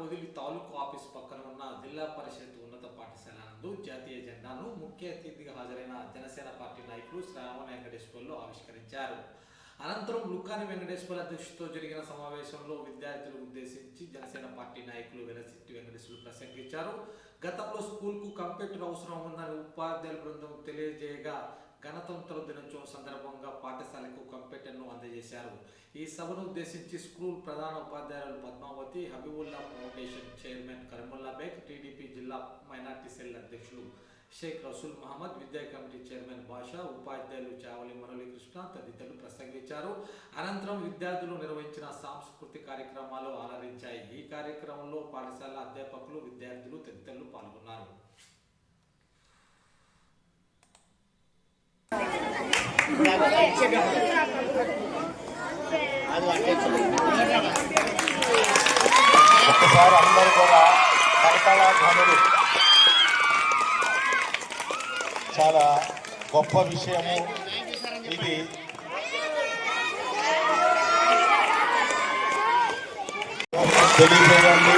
పొదిలి తాలూకు ఆఫీస్ పక్కన ఉన్న జిల్లా పరిషత్ ఉన్నత పాఠశాల నందు జాతీయ జెండాను ముఖ్య అతిథిగా హాజరైన జనసేన పార్టీ నాయకులు శ్రావణ వెంకటేశ్వర్లు ఆవిష్కరించారు. అనంతరం లుక్కాని వెంకటేశ్వర అధ్యక్షుతో జరిగిన సమావేశంలో విద్యార్థులు ఉద్దేశించి జనసేన పార్టీ నాయకులు వెలసిట్టి వెంకటేశ్వర్లు ప్రసంగించారు. గతంలో స్కూల్కు కంప్యూటర్ అవసరం ఉందని ఉపాధ్యాయుల బృందం తెలియజేయగా గణతంత్ర దినోత్సవం సందర్భంగా పాఠశాలకు కంప్యూటర్ను అందజేశారు. ఈ సభను ఉద్దేశించి స్కూల్ ప్రధాన ఉపాధ్యాయులు Padmavathi Habibulla foundation chairman Karimulla Baig TDP జిల్లా మైనార్టీ సెల్ అధ్యక్షులు షేక్ రసూల్ మహమ్మద్ విద్యా కమిటీ చైర్మన్ బాషా ఉపాధ్యాయులు చావలి మురళీకృష్ణ తదితరులు ప్రసంగించారు. అనంతరం విద్యార్థులు నిర్వహించిన సాంస్కృతిక కార్యక్రమాలు ఆలరించాయి ఈ కార్యక్రమంలో పాఠశాల అధ్యాపకులు విద్యార్థులు తదితరులు పాల్గొన్నారు. ఒక్కసారి అందరూ కూడా కరతాళ ధ్వనులు. చాలా గొప్ప విషయము ఇది. తెలియజేయండి.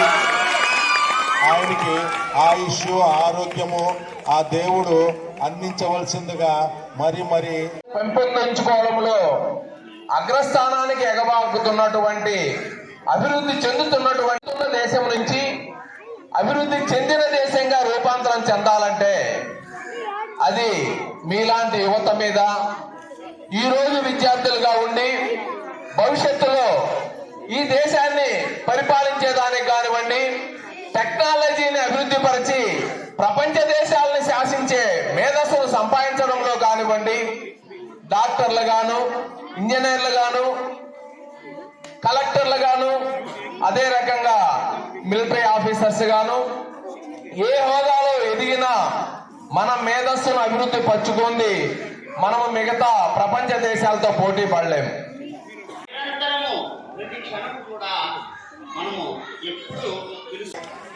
ఆయనకి ఆయుష్ ఆరోగ్యము ఆ దేవుడు అందించవలసిందిగా మరి మరి పెంపొందించుకోవడంలో అగ్రస్థానానికి ఎగబాకుతున్నటువంటి అభివృద్ధి చెందుతున్నటువంటి ఉన్న దేశం నుంచి అభివృద్ధి చెందిన దేశంగా రూపాంతరం చెందాలంటే అది మీలాంటి యువత మీద ఈ రోజు విద్యార్థులుగా ఉండి భవిష్యత్తులో ఈ దేశాన్ని పరిపాలించేదానికి కానివ్వండి టెక్నాలజీని అభివృద్ధి పరిచి ప్రపంచ దేశాలను శాసించే మేధస్సును సంపాదించడంలో కానివ్వండి డాక్టర్లు గాను ఇంజనీర్లు గాను కలెక్టర్లు గాను అదే రకంగా మిలిటరీ ఆఫీసర్స్ గాను ఏ హోదాలో ఎదిగినా మన మేధస్సును అభివృద్ధి పరుచుకుంది మనము మిగతా ప్రపంచ దేశాలతో పోటీ పడలేము. నిరంతరము ప్రతి క్షణం కూడా మనము ఎప్పుడు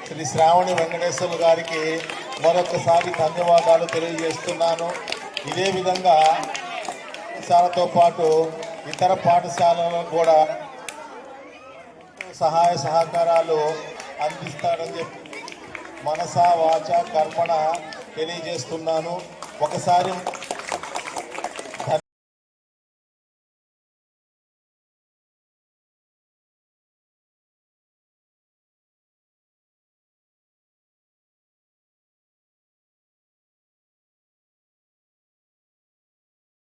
శ్రీ శ్రావణి వెంకటేశ్వర గారికి మరొకసారి ధన్యవాదాలు తెలియజేస్తున్నాను. ఇదే విధంగా పాఠశాలతో పాటు ఇతర పాఠశాలలో కూడా సహాయ సహకారాలు అందిస్తాడని చెప్పి మనసా వాచ కర్మణ తెలియజేస్తున్నాను. ఒకసారి